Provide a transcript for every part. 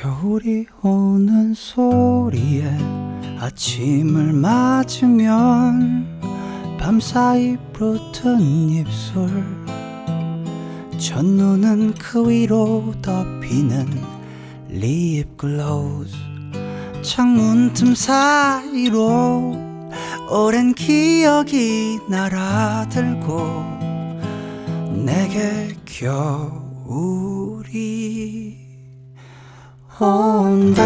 겨울이 오는 소리에 아침을 맞으면 밤사이 붙은 입술 첫눈은 그 위로 덮이는 립글로즈 창문 틈 사이로 오랜 기억이 날아들고 내게 겨울이 온다.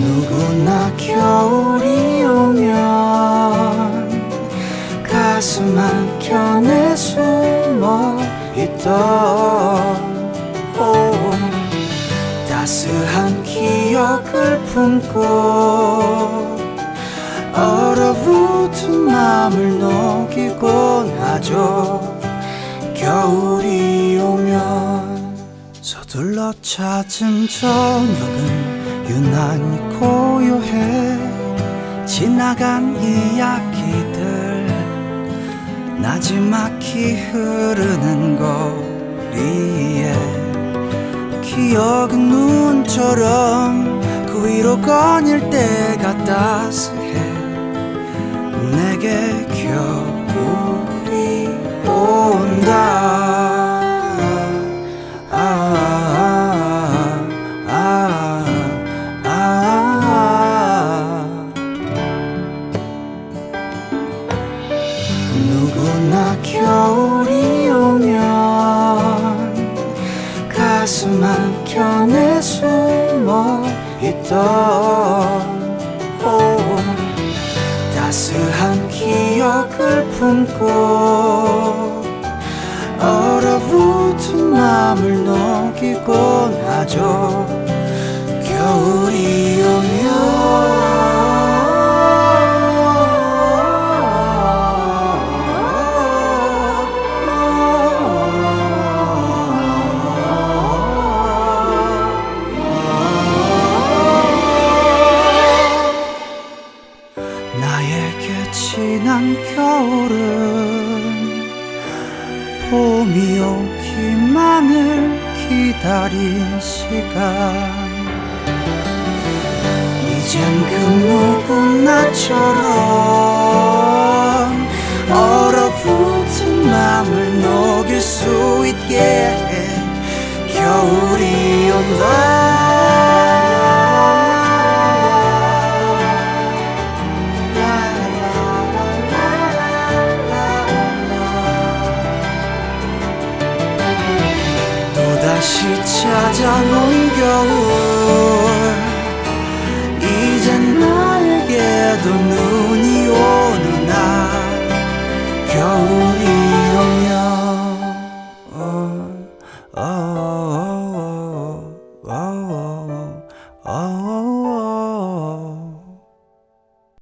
누구나 겨울이 오면 가슴 한켠에 숨어 있던 품고 얼어붙은 마음을 녹이곤 하죠. 겨울이 오면 서둘러 찾은 저녁은 유난히 고요해. 지나간 이야기들 나지막히 흐르는 거리에 기억은 눈처럼 그 위로 거닐 때가 따스해. 내게 겨 있던 오, 따스한 기억을 품고 얼어붙은 마음을 녹이곤 하죠. 겨울이 나에게 지난 겨울은 봄이 오기만을 기다린 시간. 이젠 그 누구나처럼 얼어붙은 마음을 녹일 수 있게 해 겨울이 온다 다시 찾아온 겨울. 이젠 나에게도 눈